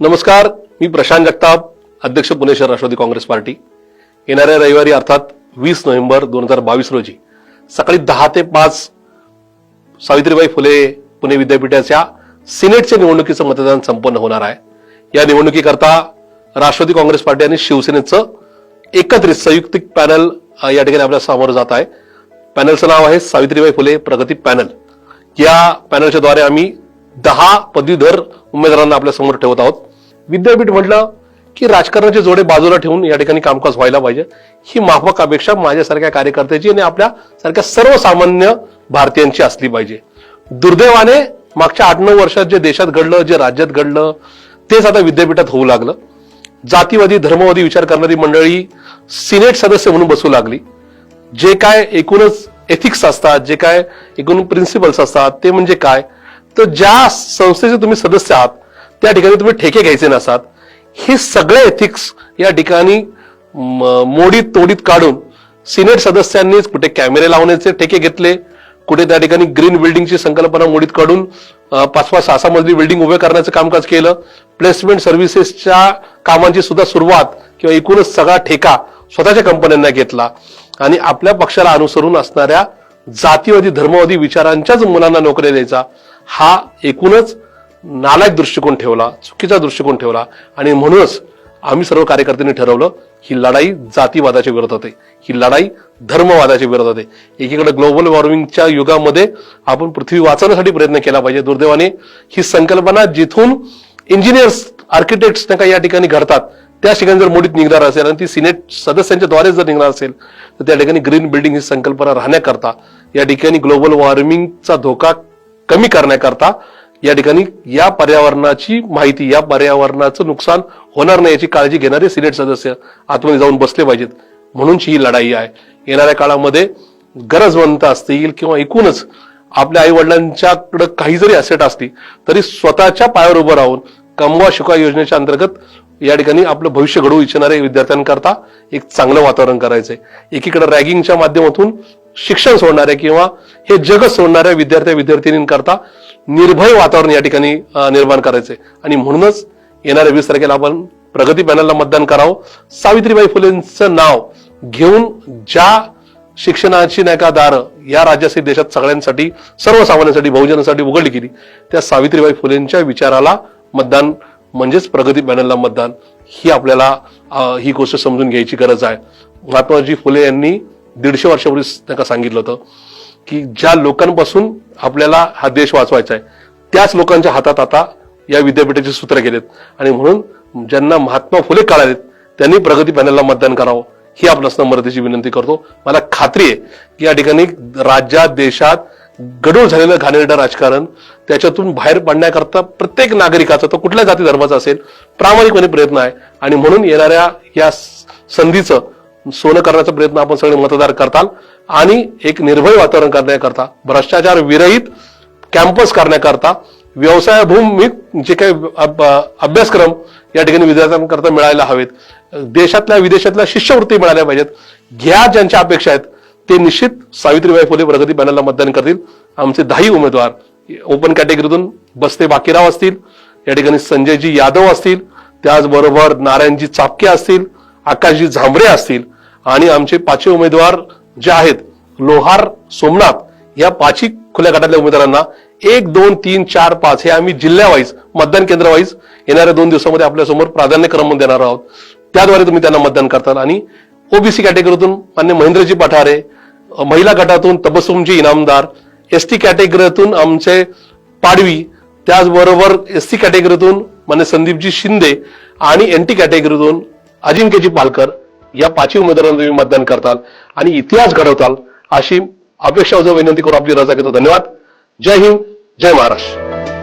नमस्कार मी प्रशांत जगताप अध्यक्ष पुणे शहर राष्ट्रवादी काँग्रेस पार्टी. येणाऱ्या रविवारी अर्थात वीस नोव्हेंबर दोन हजार बावीस रोजी सकाळी दहा ते पाच सावित्रीबाई फुले पुणे विद्यापीठाच्या सिनेटच्या निवडणुकीचं मतदान संपन्न होणार आहे. या निवडणुकीकरता राष्ट्रवादी काँग्रेस पार्टी आणि शिवसेनेचं एकत्रित संयुक्तिक पॅनल या ठिकाणी आपल्यासमोर जात आहे. पॅनलचं नाव आहे सावित्रीबाई फुले प्रगती पॅनल. या पॅनलच्या द्वारे आम्ही दहा पदवीधर उमेदवारांना आपल्यासमोर ठेवत आहोत. विद्यापीठ म्हटलं की राजकारणाचे जोडे बाजूला ठेवून या ठिकाणी कामकाज व्हायला पाहिजे. ही माफक अपेक्षा माझ्यासारख्या कार्यकर्त्याची आणि आपल्या सारख्या सर्वसामान्य भारतीयांची असली पाहिजे. दुर्दैवाने मागच्या आठ नऊ वर्षात जे देशात घडलं जे राज्यात घडलं तेच आता विद्यापीठात होऊ लागलं. जातीवादी धर्मवादी विचार करणारी मंडळी सिनेट सदस्य म्हणून बसू लागली. जे काय एकूणच एथिक्स असतात जे काय एकूण प्रिन्सिपल्स असतात ते म्हणजे काय? तर ज्या संस्थेचे तुम्ही सदस्य आहात त्या ठिकाणी तुम्ही ठेके घ्यायचे नसतात हे सगळे एथिक्स या ठिकाणी मोडीत तोडीत काढून सिनेट सदस्यांनीच कुठे कॅमेरे लावण्याचे ठेके घेतले कुठे त्या ठिकाणी ग्रीन बिल्डिंगची संकल्पना मोडीत काढून पाच पाच सहा सहा मजली बिल्डिंग उभे करण्याचं कामकाज केलं. प्लेसमेंट सर्व्हिसेसच्या कामांची सुद्धा सुरुवात किंवा एकूणच सगळा ठेका स्वतःच्या कंपन्यांना घेतला. आणि आपल्या पक्षाला अनुसरून असणाऱ्या जातीवादी धर्मवादी विचारांच्याच मुलांना नोकऱ्या द्यायचा. हा एकूणच नालायक दृष्टिकोन ठेवला चुकीचा दृष्टिकोन ठेवला आणि म्हणूनच आम्ही सर्व कार्यकर्त्यांनी ठरवलं ही लढाई जातीवादाच्या विरोधात आहे ही लढाई धर्मवादाच्या विरोधात आहे एकीकडे ग्लोबल वॉर्मिंगच्या युगामध्ये आपण पृथ्वी वाचवण्यासाठी प्रयत्न केला पाहिजे. दुर्दैवाने ही संकल्पना जिथून इंजिनियर्स आर्किटेक्ट्स त्या काही या ठिकाणी घडतात त्या ठिकाणी जर मोडीत निघणार असेल आणि ती सिनेट सदस्यांच्या द्वारे जर निघणार असेल तर त्या ठिकाणी ग्रीन बिल्डिंग ही संकल्पना राहण्याकरता या ठिकाणी ग्लोबल वॉर्मिंगचा धोका कमी करण्याकरता या ठिकाणी या पर्यावरणाची माहिती या पर्यावरणाचं नुकसान होणार नाही याची काळजी घेणारे सिनेट सदस्य आतमध्ये जाऊन बसले पाहिजेत. म्हणूनची ही लढाई आहे. येणाऱ्या काळामध्ये गरजवंत असतील किंवा एकूणच आपल्या आई वडिलांच्याकडे काही जरी असेट असली तरी स्वतःच्या पायावर उभं राहून कमवा शिका योजनेच्या अंतर्गत या ठिकाणी आपलं भविष्य घडवू इच्छिणाऱ्या विद्यार्थ्यांकरता एक चांगलं वातावरण करायचंय. एकीकडे रॅगिंगच्या माध्यमातून शिक्षण सोडणाऱ्या किंवा हे जग सोडणाऱ्या विद्यार्थी विद्यार्थिनींकरता निर्भय वातावरण या ठिकाणी निर्माण करायचंय. आणि म्हणूनच येणाऱ्या वीस तारखेला आपण प्रगती पॅनलला मतदान करावं. सावित्रीबाई फुलेंचं नाव घेऊन ज्या शिक्षणाची नाही का दारं या राज्यासाठी देशात सगळ्यांसाठी सर्वसामान्यांसाठी बहुजनांसाठी उघडली गेली त्या सावित्रीबाई फुलेंच्या विचाराला मतदान म्हणजेच प्रगती पॅनलला मतदान ही आपल्याला ही गोष्ट समजून घ्यायची गरज आहे. महात्माजी फुले यांनी दीडशे वर्षापूर्वी त्यांना सांगितलं होतं की ज्या लोकांपासून आपल्याला हा देश वाचवायचा आहे त्याच लोकांच्या हातात आता या विद्यापीठाचे सूत्र गेलेत. आणि म्हणून ज्यांना महात्मा फुले कळालेत त्यांनी प्रगती पॅनलला मतदान करावं ही आपण नम्रतेची विनंती करतो. मला खात्री आहे की या ठिकाणी राज्यात देशात गडूळ झालेलं घाणेरडं राजकारण त्याच्यातून बाहेर पडण्याकरता प्रत्येक नागरिकाचा तो कुठल्या जाती धर्माचा असेल प्रामाणिकपणे प्रयत्न आहे. आणि म्हणून येणाऱ्या या संधीचं सोनं करण्याचा प्रयत्न आपण सगळे मतदार करताल. आणि एक निर्भय वातावरण करण्याकरता भ्रष्टाचार विरहित कॅम्पस करण्याकरता व्यवसायभूमी जे काही अभ्यासक्रम या ठिकाणी विद्यार्थ्यांकरता मिळायला हवेत. देशातल्या विदेशातल्या शिष्यवृत्ती मिळाल्या पाहिजेत. घ्या ज्यांच्या अपेक्षा आहेत ते निश्चित सावित्रीबाई फुले प्रगती पॅनलला मतदान करतील. आमचे दहाही उमेदवार ओपन कॅटेगरीतून बसते बाकीराव असतील या ठिकाणी संजयजी यादव असतील त्याचबरोबर नारायणजी चापके असतील आकाशजी झांबरे असतील. आणि आमचे पाचवे उमेदवार जे आहेत लोहार सोमनाथ या पाचही खुल्या गटातल्या उमेदवारांना एक दोन तीन चार पाच हे आम्ही जिल्ह्यावाईज मतदान केंद्रवाईज येणाऱ्या दोन दिवसामध्ये आपल्यासमोर प्राधान्यक्रम देणार आहोत. त्याद्वारे तुम्ही त्यांना मतदान करताल आणि ओबीसी कॅटेगरीतून मान्य महेंद्रजी पठारे महिला गटातून तबसुमजी इनामदार एस टी कॅटेगरीतून आमचे पाडवी त्याचबरोबर एस टी कॅटेगरीतून मान्य संदीपजी शिंदे आणि एन टी कॅटेगरीतून अजिंक्यजी पालकर या पाचवी उमेदवारांना तुम्ही मतदान करताल आणि इतिहास घडवताल अशी अपेक्षा जो विनंती करून आपली रजा घेतो. धन्यवाद. जय हिंद. जय महाराष्ट्र.